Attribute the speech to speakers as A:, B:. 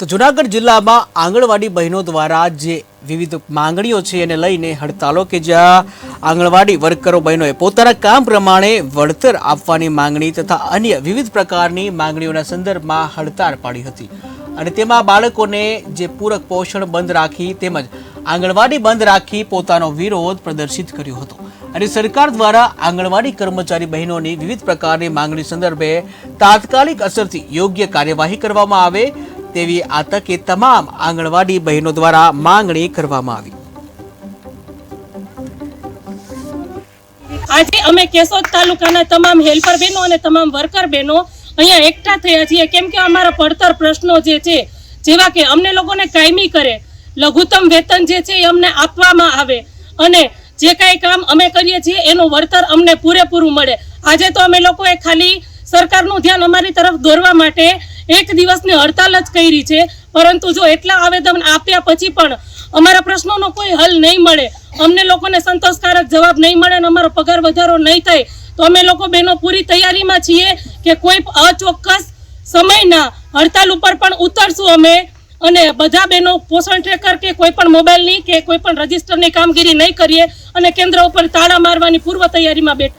A: તો જુનાગઢ જિલ્લામાં આંગણવાડી બહેનો દ્વારા જે વિવિધ માંગણીઓ છે એને લઈને હડતાલો કે જ્યાં આંગણવાડી વર્કરો બહેનોએ પોતાના કામ પ્રમાણે વળતર આપવાની માંગણી તથા અન્ય વિવિધ પ્રકારની માંગણીઓના સંદર્ભમાં હડતાળ પાડી હતી. અને તેમાં બાળકોને જે પૂરક પોષણ બંધ રાખી તેમજ આંગણવાડી બંધ રાખી પોતાનો વિરોધ પ્રદર્શિત કર્યો હતો. અને સરકાર દ્વારા આંગણવાડી કર્મચારી બહેનોની વિવિધ પ્રકારની માંગણી સંદર્ભે તાત્કાલિક અસરથી યોગ્ય કાર્યવાહી કરવામાં આવે તેવી આ તમામ આંગણવાડી બહેનો દ્વારા માંગણી કરવામાં આવી.
B: આજે અમે કેશોદ તાલુકાના તમામ હેલ્પર બહેનો અને તમામ વર્કર બહેનો અહીંયા એકઠા થયા છીએ. કેમ કે અમારા પડતર પ્રશ્નો જે છે, જેવા કે અમને લોકોને કાયમી કરે, લઘુત્તમ વેતન જે છે એ અમને આપવામાં આવે અને જે કાંઈ કામ અમે કરીએ છીએ એનું વળતર અમને પૂરેપૂરું મળે. આજે તો અમે લોકોએ ખાલી સરકારનું ધ્યાન અમારી તરફ દોરવા માટે એક દિવસની હડતાલ જ કરી છે. પરંતુ જો એટલા આવેદન આપ્યા પછી પણ અમારા પ્રશ્નોનો કોઈ હલ નહીં મળે. અમને લોકોને સંતોષકારક જવાબ નહીં મળે અને અમારો પગાર વધારો નહીં થાય. તો અમે લોકો બહેનો પૂરી તૈયારીમાં છીએ કે કોઈ અચોક્કસ સમયના હડતાલ ઉપર પણ ઉતરશું અમે. અને બધા બહેનો પોષણ ટ્રેકર કે કોઈ પણ મોબાઈલની કે કોઈ પણ રજિસ્ટરની કામગીરી નહીં કરીએ. અને કેન્દ્ર ઉપર તાળા મારવાની પૂર્વ તૈયારીમાં બેઠા